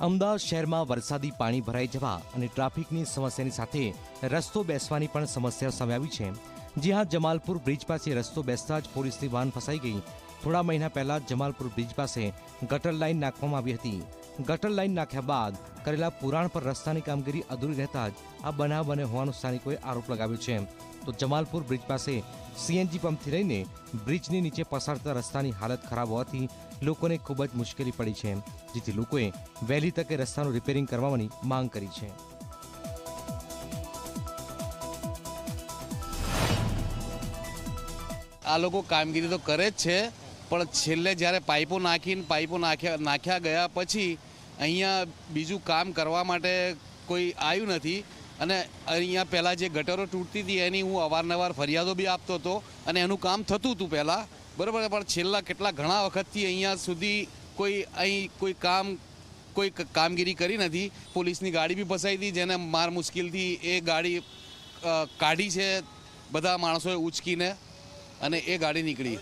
અમદાવાદ શહેરમાં વરસાદી પાણી ભરાઈ જવા અને ટ્રાફિકની સમસ્યાની સાથે રસ્તો બેસવાની પણ સમસ્યા સામે આવી છે. જ્યાં જમાલપુર બ્રિજ પાસે રસ્તો બેસતા જ પોલીસની વાહન ફસાઈ ગઈ. થોડા મહિના પહેલા જમાલપુર બ્રિજ પાસે ગટર લાઇન નાખવામાં આવી હતી. ગટર લાઇન નાખ્યા બાદ કરેલા પુરાણ પર રસ્તાની કામગીરી અધૂરી રહેતા જ આ બનાવ બને હોવાનો સ્થાનિકોએ આરોપ લગાવ્યો છે. તો જમાલપુર બ્રિજ પાસે સીએનજી પંપથી લઈને બ્રિજની નીચે પસારતા રસ્તાની હાલત ખરાબ હોવાથી લોકોને ખૂબ જ મુશ્કેલી પડી છે, જેથી લોકોએ વહેલી તકે રસ્તાનું રિપેરિંગ કરવાની માંગ કરી છે. આ લોકો કામગીરી તો કરે જ છે, પણ છેલ્લે જ્યારે પાઇપો નાખીને પાઇપો નાખ્યા નાખ્યા ગયા પછી અહીંયા બીજું કામ કરવા માટે કોઈ આવ્યું નથી. અને અહીંયા પહેલાં જે ગટરો તૂટતી હતી એની હું અવારનવાર ફરિયાદો બી આપતો હતો અને એનું કામ થતું હતું પહેલાં. બરાબર, પણ છેલ્લા કેટલા ઘણા વખતથી અહીંયા સુધી કોઈ અહીં કોઈ કામ, કોઈ કામગીરી કરી નથી. પોલીસની ગાડી બી ફસાઈ હતી, જેને માર મુશ્કેલથી એ ગાડી કાઢી છે બધા માણસોએ ઉચકીને. અને એ ગાડી નીકળી.